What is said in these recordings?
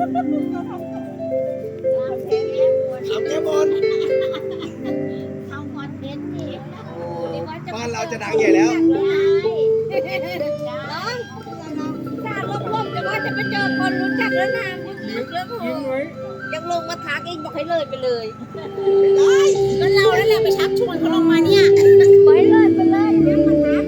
ทำแก้บนทำคอนเทนต์อีกโอ้บ้านเราจะดังใหญ่แล้ว น้องถ้าลบๆจะว่าจะไปเจอคนรู้จักแล้วนะรู้จักแล้วพอยังลงมาทักเองบอกให้เลิกไปเลยก็เราแล้วแหละไปชักชวนเขาลงมาเนี่ยไปกให้เลิไปเลยเนี่ยมาทัก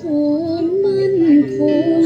คงมั่นคง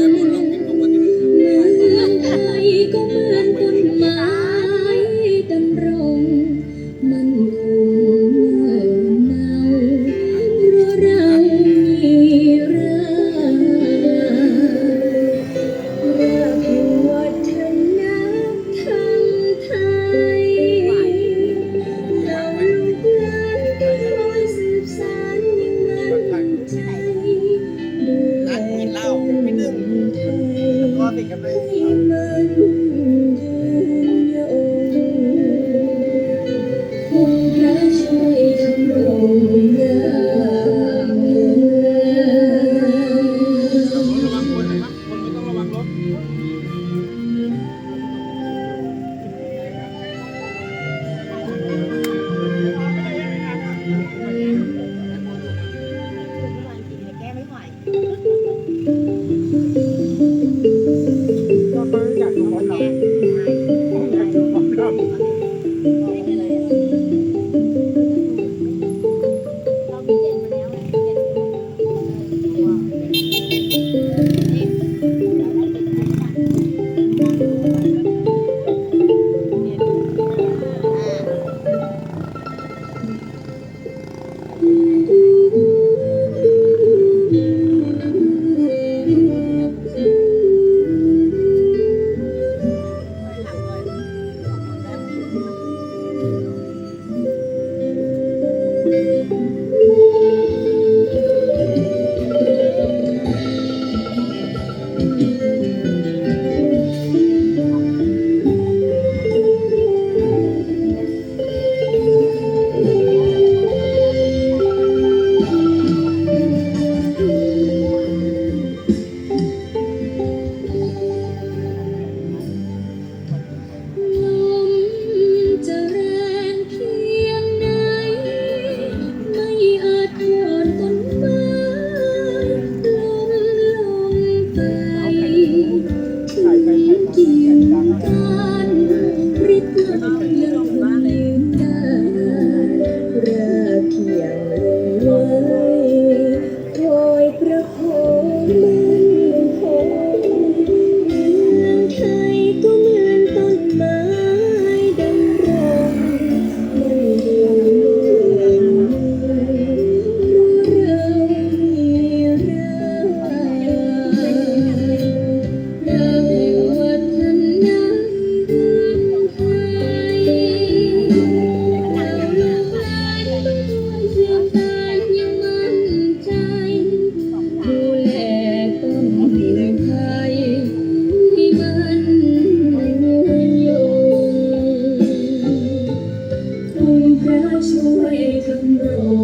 ช่วยกันรง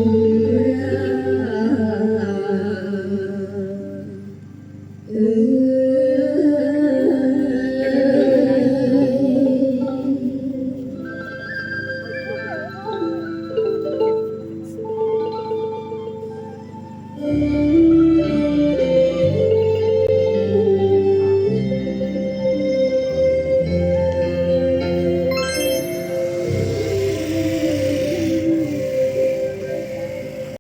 เรื